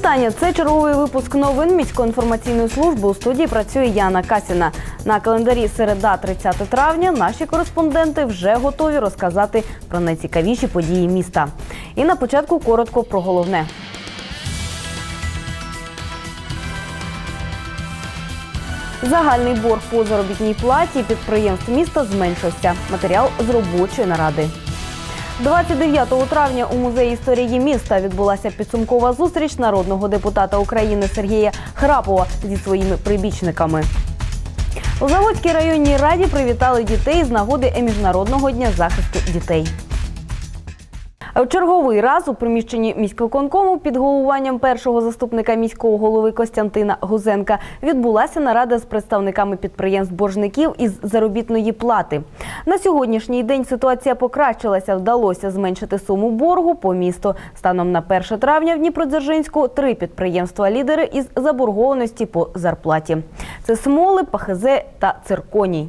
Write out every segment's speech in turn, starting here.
Вітання. Це черговий випуск новин міської інформаційної служби. У студії працює Яна Касіна. На календарі середа, 30 травня. Наші кореспонденти вже готові розказати про найцікавіші події міста. І на початку коротко про головне. Загальний борг по заробітній платі підприємств міста зменшився. Матеріал з робочої наради. 29 травня у музеї історії міста відбулася підсумкова зустріч народного депутата України Сергія Храпова зі своїми прибічниками. У Заводській районній раді привітали дітей з нагоди Міжнародного дня захисту дітей. В черговий раз у приміщенні міськвиконкому під головуванням першого заступника міського голови Костянтина Гузенка відбулася нарада з представниками підприємств боржників із заробітної плати. На сьогоднішній день ситуація покращилася. Вдалося зменшити суму боргу по місту. Станом на 1 травня в Дніпродзержинську три підприємства-лідери із заборгованості по зарплаті. Це Смоли, ПХЗ та Цирконій.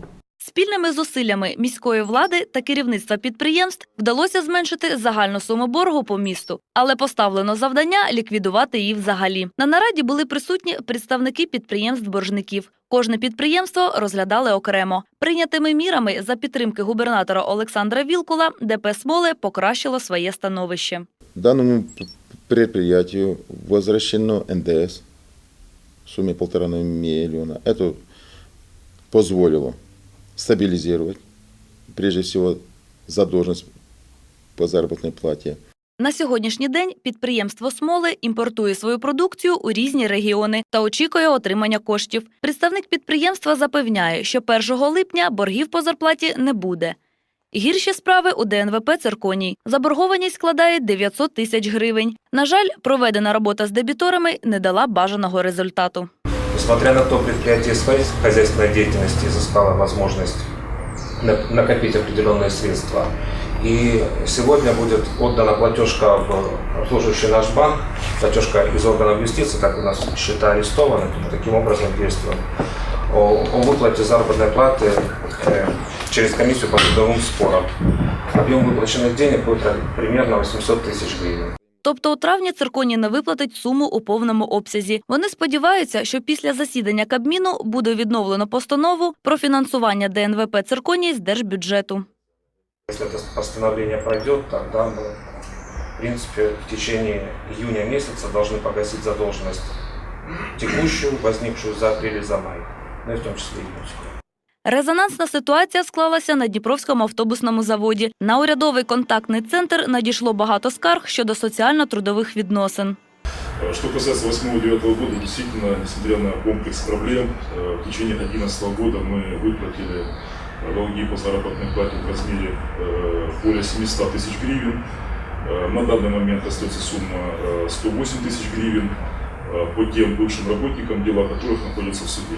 Спільними зусиллями міської влади та керівництва підприємств вдалося зменшити загальну суму боргу по місту, але поставлено завдання ліквідувати її взагалі. На нараді були присутні представники підприємств-боржників. Кожне підприємство розглядали окремо. Прийнятими мірами за підтримки губернатора Олександра Вілкула ДП Смоли покращило своє становище. Данному предприятию возвращено НДС в сумме полтора миллиона. Это позволило стабилизировать, прежде всего, задолженность по заработной плате. На сьогоднішній день підприємство Смоли імпортує свою продукцію у різні регіони та очікує отримання коштів. Представник підприємства запевняє, що 1 липня боргів по зарплаті не буде. Гірші справи у ДНВП «Цирконій». Заборгованість складає 900 тисяч гривень. На жаль, проведена робота з дебіторами не дала бажаного результату. Несмотря на то, предприятие хозяйственной деятельности изыскало возможность на- накопить определенные средства. И сегодня будет отдана платежка в обслуживающий наш банк, платежка из органов юстиции, так у нас счета арестованы, мы таким образом действуем, о, о выплате заработной платы э, через комиссию по трудовым спорам. Объем выплаченных денег будет примерно 800 тысяч гривен. Тобто у травні цирконі не виплатить суму у повному обсязі. Вони сподіваються, що після засідання Кабміну буде відновлено постанову про фінансування ДНВП цирконії з держбюджету. Если это постановление пройдет, тогда мы, в принципе, в течение июня месяца должны погасить задолженность текущую, возникшую за апрель и за май, ну и в том числе июньскую. Резонансна ситуація склалася на Дніпровському автобусному заводі. На урядовий контактний центр надійшло багато скарг щодо соціально-трудових відносин. Что касается 8-9 года, действительно, несмотря на комплекс проблем, э, в течение 2011 года мы выплатили э, долги по заработной плате в размере э, более 700 тысяч гривен. Э, На данный момент остается сумма э, 108 тысяч гривен э, по тем бывшим работникам, дела которых находятся в суде.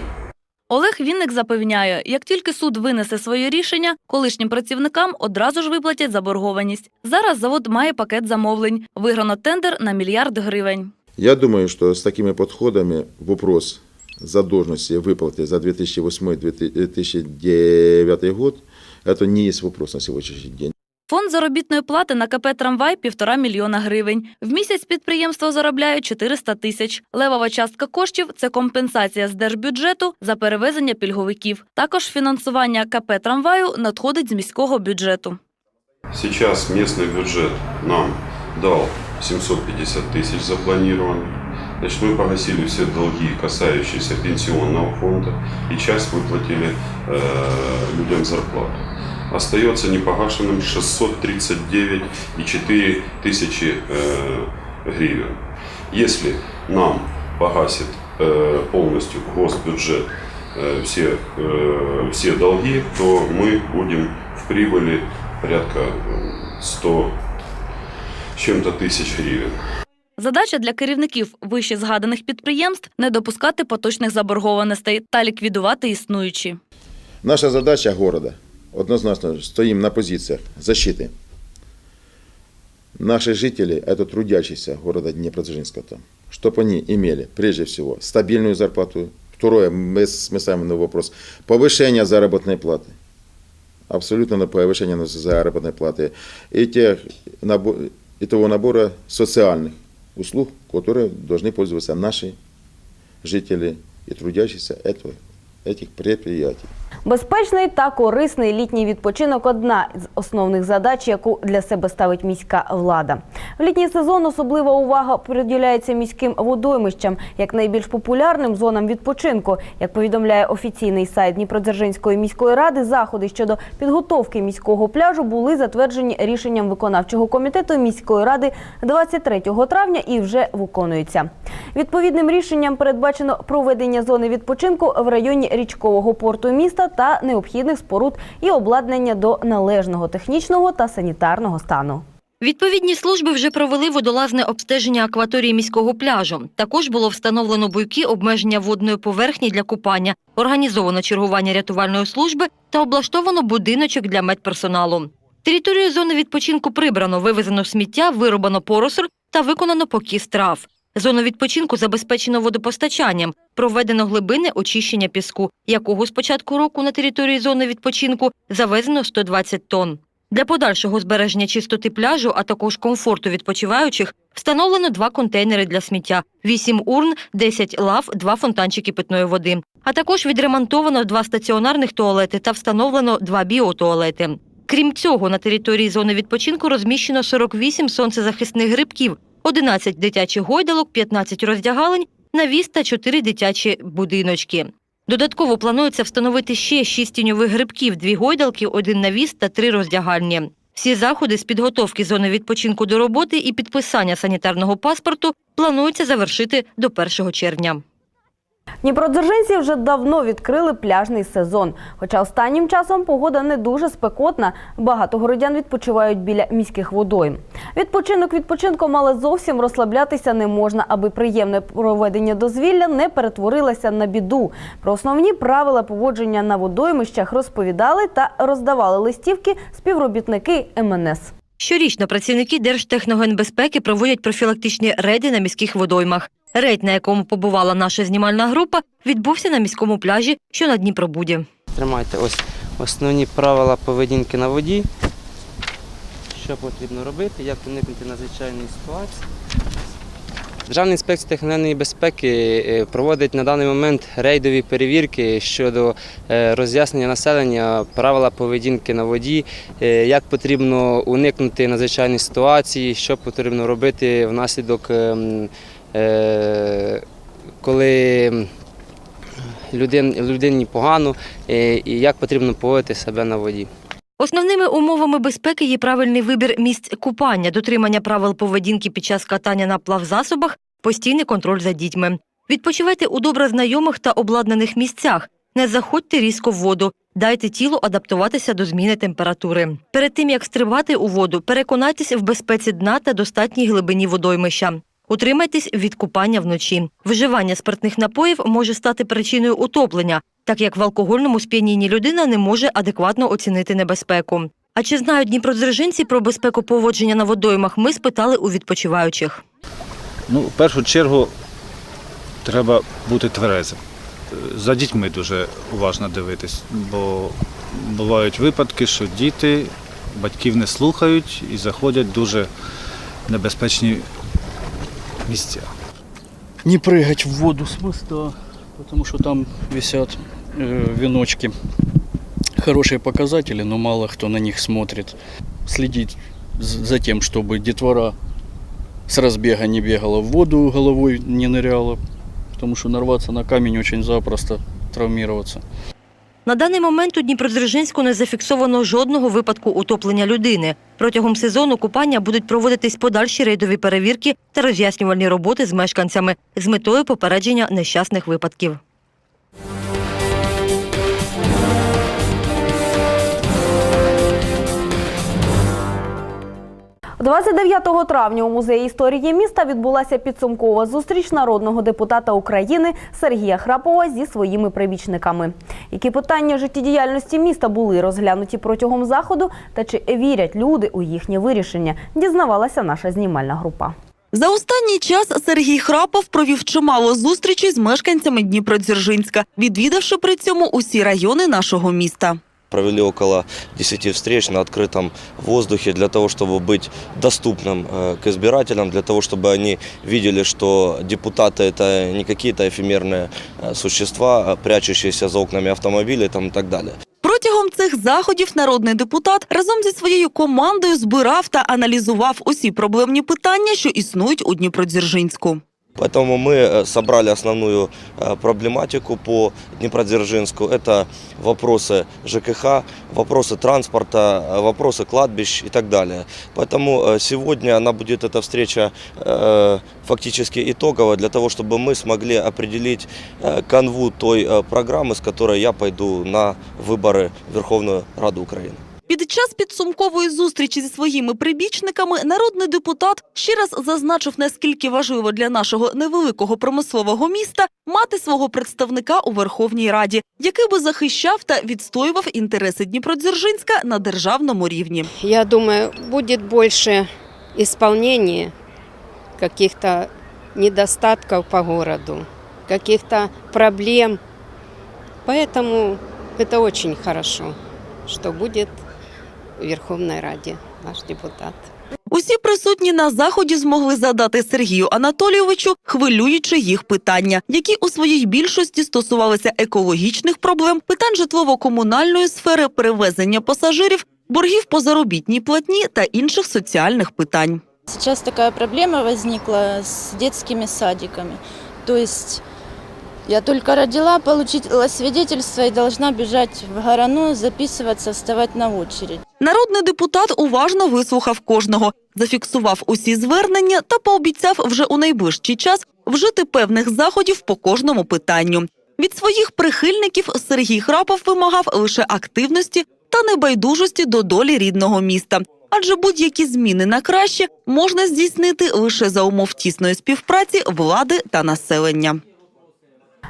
Олег Вінник запевняє, як тільки суд винесе своє рішення, колишнім працівникам одразу ж виплатять заборгованість. Зараз завод має пакет замовлень. Виграно тендер на мільярд гривень. Я думаю, что с такими подходами вопрос задолженности выплаты за 2008-2009 год, это не есть вопрос на сегодняшний день. Фонд заробітної плати на КП «Трамвай» – півтора мільйона гривень. В місяць підприємство заробляє 400 тисяч. Левова частка коштів – це компенсація з держбюджету за перевезення пільговиків. Також фінансування КП «Трамваю» надходить з міського бюджету. Сейчас местный бюджет нам дал 750 тысяч запланировано. Значит, мы погасили все долги, касающиеся пенсионного фонда, и часть выплатили э, людям зарплату. Остается непогашенным 639,4 тысячи э, гривен. Если нам погасит э, полностью госбюджет э, все, э, все долги, то мы будем в прибыли порядка э, 100 с чем-то тысяч гривен. Задача для керівників вище згаданих підприємств – не допускати поточних заборгованостей та ліквідувати існуючі. Наша задача города, однозначно, стоим на позициях защиты. Наши жители – это трудящиеся города Днепродзержинска, чтобы они имели, прежде всего, стабильную зарплату. Второе, мы, мы ставим на вопрос, повышение заработной платы. Абсолютно на повышение заработной платы. И, тех, и того набора социальных услуг, которые должны пользоваться наши жители и трудящиеся этого, этих предприятий. Безпечний та корисний літній відпочинок одна з основних задач, яку для себе ставить міська влада. В літній сезон особлива увага приділяється міським водоймищам як найбільш популярним зонам відпочинку. Як повідомляє офіційний сайт Дніпродзержинської міської ради, заходи щодо підготовки міського пляжу були затверджені рішенням виконавчого комітету міської ради 23 травня і вже виконуються. Відповідним рішенням передбачено проведення зони відпочинку в районі річкового порту міста та необхідних споруд і обладнання до належного технічного та санітарного стану. Відповідні служби вже провели водолазне обстеження акваторії міського пляжу. Також було встановлено буйки обмеження водної поверхні для купання, організовано чергування рятувальної служби та облаштовано будиночок для медперсоналу. Територію зони відпочинку прибрано, вивезено сміття, вирубано поросор та виконано покіс трав. Зону відпочинку забезпечено водопостачанням, проведено глибинне очищення піску, якого з початку року на території зони відпочинку завезено 120 тонн. Для подальшого збереження чистоти пляжу, а також комфорту відпочиваючих, встановлено два контейнери для сміття, 8 урн, 10 лав, два фонтанчики питної води. А також відремонтовано два стаціонарних туалети та встановлено два біотуалети. Крім цього, на території зони відпочинку розміщено 48 сонцезахисних грибків, 11 дитячих гойдалок, 15 роздягалень, навіс та 4 дитячі будиночки. Додатково планується встановити ще 6 тіньових грибків, 2 гойдалки, 1 навіс та 3 роздягальні. Всі заходи з підготовки зони відпочинку до роботи і підписання санітарного паспорту планується завершити до 1 червня. Дніпродзержинці вже давно відкрили пляжний сезон. Хоча останнім часом погода не дуже спекотна, багато городян відпочивають біля міських водойм. Відпочинок відпочинком, але зовсім розслаблятися не можна, аби приємне проведення дозвілля не перетворилося на біду. Про основні правила поводження на водоймищах розповідали та роздавали листівки співробітники МНС. Щорічно працівники Держтехногенбезпеки проводять профілактичні рейди на міських водоймах. Рейд, на якому побувала наша знімальна група, відбувся на міському пляжі, що на Дніпробуді. Тримайте ось основні правила поведінки на воді. Що потрібно робити, як уникнути надзвичайної ситуації. Державна інспекція техногенної безпеки е, проводить на даний момент рейдові перевірки щодо е, роз'яснення населення правила поведінки на воді, е, як потрібно уникнути надзвичайної ситуації, що потрібно робити внаслідок, ем, коли людин, людині погано е, і як потрібно поводити себе на воді. Основними умовами безпеки є правильний вибір місць купання, дотримання правил поведінки під час катання на плавзасобах, постійний контроль за дітьми. Відпочивайте у добре знайомих та обладнаних місцях. Не заходьте різко в воду. Дайте тілу адаптуватися до зміни температури. Перед тим як стрибати у воду, переконайтесь в безпеці дна та достатній глибині водоймища. Утримайтесь від купання вночі. Вживання спиртних напоїв може стати причиною утоплення, так як в алкогольному сп'янінні людина не може адекватно оцінити небезпеку. А чи знають дніпродзержинці про безпеку поводження на водоймах? Ми спитали у відпочиваючих. Ну, в першу чергу треба бути тверезим. За дітьми дуже уважно дивитись, бо бувають випадки, що діти батьків не слухають і заходять дуже небезпечні місця. не прыгать в воду с моста, потому что там висят э, веночки. Хорошие показатели, но мало кто на них смотрит. Следить за тем, чтобы детвора с разбега не бегала в воду, головой не ныряла, потому что нарваться на камень очень запросто, травмироваться. На даний момент у Дніпродзержинську не зафіксовано жодного випадку утоплення людини. Протягом сезону купання будуть проводитись подальші рейдові перевірки та роз'яснювальні роботи з мешканцями з метою попередження нещасних випадків. 29 травня у музеї історії міста відбулася підсумкова зустріч народного депутата України Сергія Храпова зі своїми прибічниками. Які питання життєдіяльності міста були розглянуті протягом заходу, та чи вірять люди у їхнє вирішення, дізнавалася наша знімальна група. За останній час Сергій Храпов провів чимало зустрічей з мешканцями Дніпродзержинська, відвідавши при цьому усі райони нашого міста провели около 10 встреч на открытом воздухе для того, чтобы быть доступным э, к избирателям, для того, чтобы они видели, что депутаты это не какие-то эфемерные э, существа, а прячущиеся за окнами автомобилей там, и так далее. Протягом цих заходів народний депутат разом зі своєю командою збирав та аналізував усі проблемні питання, що існують у Дніпродзержинську. Поэтому мы э, собрали основную э, проблематику по Днепродзержинску. Это вопросы ЖКХ, вопросы транспорта, э, вопросы кладбищ и так далее. Поэтому э, сегодня она будет, эта встреча, э, фактически итоговая для того, чтобы мы смогли определить э, канву той э, программы, с которой я пойду на выборы в Верховную Раду Украины. Під час підсумкової зустрічі зі своїми прибічниками народний депутат ще раз зазначив, наскільки важливо для нашого невеликого промислового міста мати свого представника у Верховній Раді, який би захищав та відстоював інтереси Дніпродзержинська на державному рівні. Я думаю, будет больше исполнения каких-то недостатков по городу, каких-то проблем. Поэтому это очень хорошо, что будет в Верховной Раде наш депутат. Усі присутні на заході змогли задати Сергію Анатолійовичу хвилюючи їх питання, які у своїй більшості стосувалися екологічних проблем, питань житлово-комунальної сфери, перевезення пасажирів, боргів по заробітній платні та інших соціальних питань. Сейчас такая проблема возникла с детскими садиками. То есть я только родила, получила свидетельство и должна бежать в Горану, записываться, вставать на очередь. Народний депутат уважно вислухав кожного, зафіксував усі звернення та пообіцяв вже у найближчий час вжити певних заходів по кожному питанню. Від своїх прихильників Сергій Храпов вимагав лише активності та небайдужості до долі рідного міста. Адже будь-які зміни на краще можна здійснити лише за умов тісної співпраці влади та населення.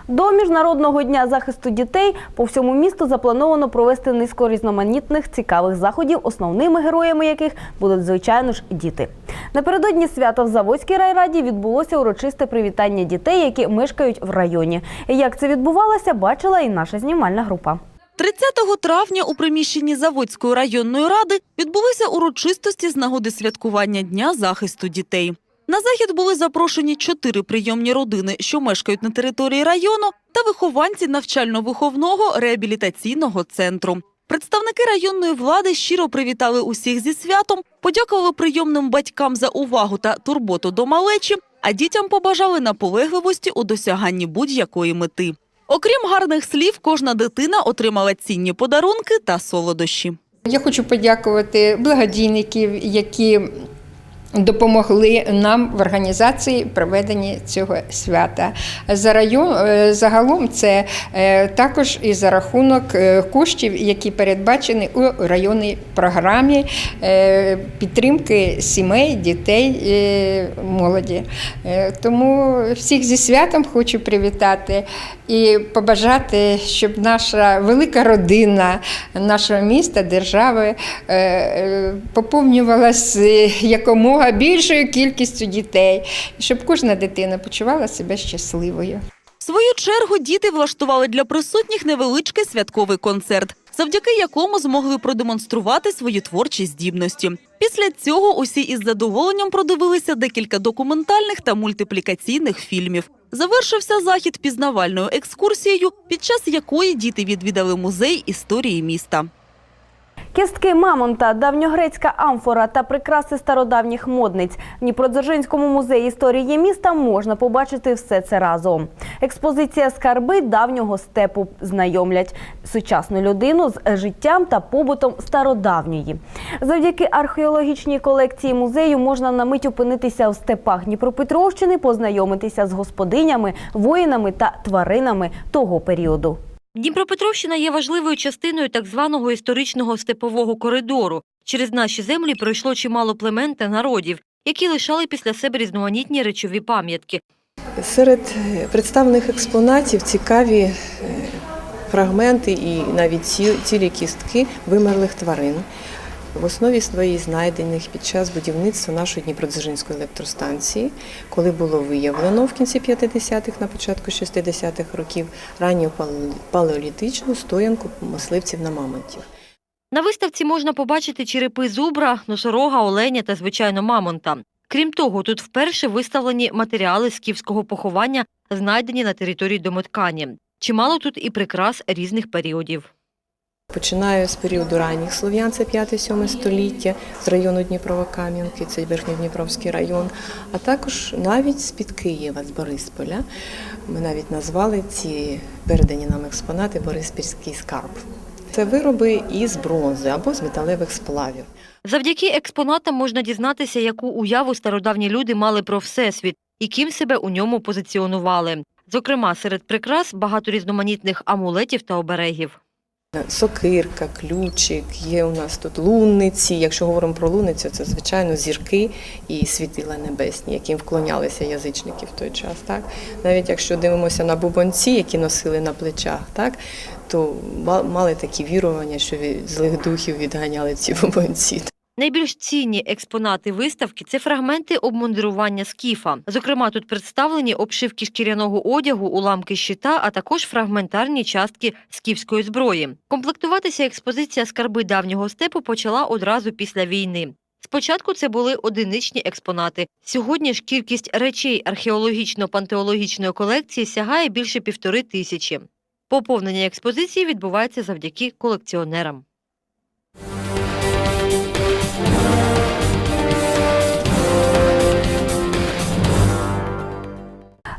До міжнародного дня захисту дітей по всьому місту заплановано провести низку різноманітних цікавих заходів, основними героями яких будуть звичайно ж діти. Напередодні свята в Заводській райраді відбулося урочисте привітання дітей, які мешкають в районі. Як це відбувалося, бачила і наша знімальна група. 30 травня у приміщенні Заводської районної ради відбулися урочистості з нагоди святкування Дня захисту дітей. На захід були запрошені чотири прийомні родини, що мешкають на території району, та вихованці навчально-виховного реабілітаційного центру. Представники районної влади щиро привітали усіх зі святом, подякували прийомним батькам за увагу та турботу до малечі, а дітям побажали наполегливості у досяганні будь-якої мети. Окрім гарних слів, кожна дитина отримала цінні подарунки та солодощі. Я хочу подякувати благодійників, які допомогли нам в організації проведення цього свята. За район е, загалом це е, також і за рахунок е, коштів, які передбачені у районній програмі підтримки сімей, дітей, молоді. Тому всіх зі святом хочу привітати і побажати, щоб наша велика родина нашого міста, держави поповнювалась е, якомога більшою кількістю дітей, щоб кожна дитина почувала себе щасливою. В свою чергу діти влаштували для присутніх невеличкий святковий концерт, завдяки якому змогли продемонструвати свої творчі здібності. Після цього усі із задоволенням продивилися декілька документальних та мультиплікаційних фільмів. Завершився захід пізнавальною екскурсією, під час якої діти відвідали музей історії міста. Кістки мамонта, давньогрецька амфора та прикраси стародавніх модниць. В Дніпродзержинському музеї історії міста можна побачити все це разом. Експозиція скарби давнього степу знайомлять сучасну людину з життям та побутом стародавньої. Завдяки археологічній колекції музею можна на мить опинитися в степах Дніпропетровщини, познайомитися з господинями, воїнами та тваринами того періоду. Дніпропетровщина є важливою частиною так званого історичного степового коридору. Через наші землі пройшло чимало племен та народів, які лишали після себе різноманітні речові пам'ятки. Серед представлених експонатів цікаві е, фрагменти і навіть цілі кістки вимерлих тварин. В основі своїй знайдених під час будівництва нашої Дніпродзержинської електростанції, коли було виявлено в кінці 50-х, на початку 60-х років ранню палеолітичну стоянку мисливців на мамонтів. На виставці можна побачити черепи зубра, носорога, оленя та, звичайно, мамонта. Крім того, тут вперше виставлені матеріали скіфського поховання, знайдені на території домоткані. Чимало тут і прикрас різних періодів. Починаю з періоду ранніх слов'ян, це 5-7 століття, з району Дніпрово-Кам'янки, це Верхньодніпровський район, а також навіть з-під Києва, з Борисполя. Ми навіть назвали ці передані нам експонати Бориспільський скарб. Це вироби із бронзи або з металевих сплавів. Завдяки експонатам можна дізнатися, яку уяву стародавні люди мали про всесвіт і ким себе у ньому позиціонували. Зокрема, серед прикрас багато різноманітних амулетів та оберегів. Сокирка, ключик, є у нас тут лунниці. Якщо говоримо про лунницю, це звичайно зірки і світила небесні, яким вклонялися язичники в той час. Так? Навіть якщо дивимося на бубонці, які носили на плечах, так? то ма- мали такі вірування, що від злих духів відганяли ці бубонці. Найбільш цінні експонати виставки це фрагменти обмундирування скіфа. Зокрема, тут представлені обшивки шкіряного одягу, уламки щита, а також фрагментарні частки скіфської зброї. Комплектуватися експозиція скарби давнього степу почала одразу після війни. Спочатку це були одиничні експонати. Сьогодні ж кількість речей археологічно-пантеологічної колекції сягає більше півтори тисячі. Поповнення експозиції відбувається завдяки колекціонерам.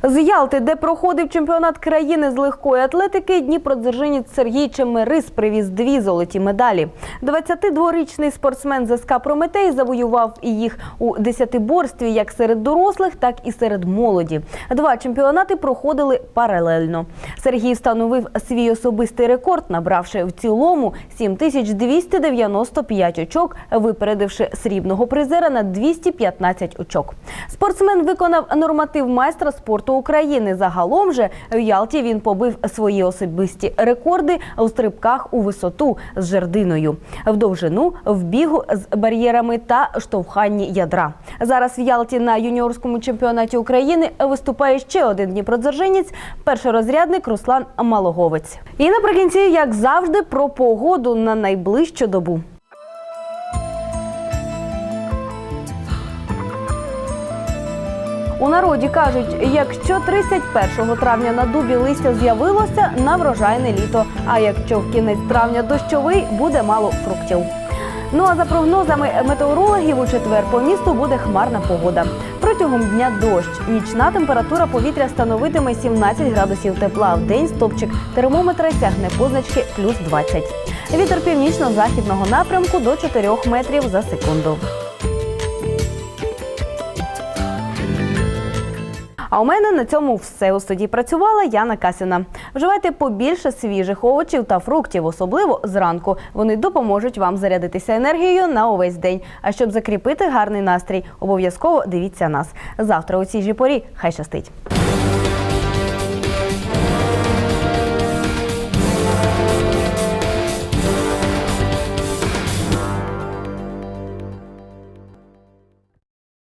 З Ялти, де проходив чемпіонат країни з легкої атлетики, Дніпродзержинець Сергій Чемерис привіз дві золоті медалі. 22-річний спортсмен ЗСК Прометей завоював і їх у десятиборстві як серед дорослих, так і серед молоді. Два чемпіонати проходили паралельно. Сергій встановив свій особистий рекорд, набравши в цілому 7295 очок, випередивши срібного призера на 215 очок. Спортсмен виконав норматив майстра спорту України. Загалом же в Ялті він побив свої особисті рекорди у стрибках у висоту з жердиною, в довжину, в бігу з бар'єрами та штовханні ядра. Зараз в Ялті на юніорському чемпіонаті України виступає ще один дніпродзержинець – першорозрядник Руслан Малоговець. І наприкінці, як завжди, про погоду на найближчу добу. У народі кажуть, якщо 31 травня на дубі листя з'явилося, на врожайне літо. А якщо в кінець травня дощовий, буде мало фруктів. Ну а за прогнозами метеорологів, у четвер по місту буде хмарна погода. Протягом дня дощ. Нічна температура повітря становитиме 17 градусів тепла. В день стопчик термометра сягне позначки плюс 20. Вітер північно-західного напрямку до 4 метрів за секунду. А у мене на цьому все. У студії працювала Яна Касіна. Вживайте побільше свіжих овочів та фруктів, особливо зранку. Вони допоможуть вам зарядитися енергією на увесь день. А щоб закріпити гарний настрій, обов'язково дивіться нас. Завтра у цій же порі. Хай щастить.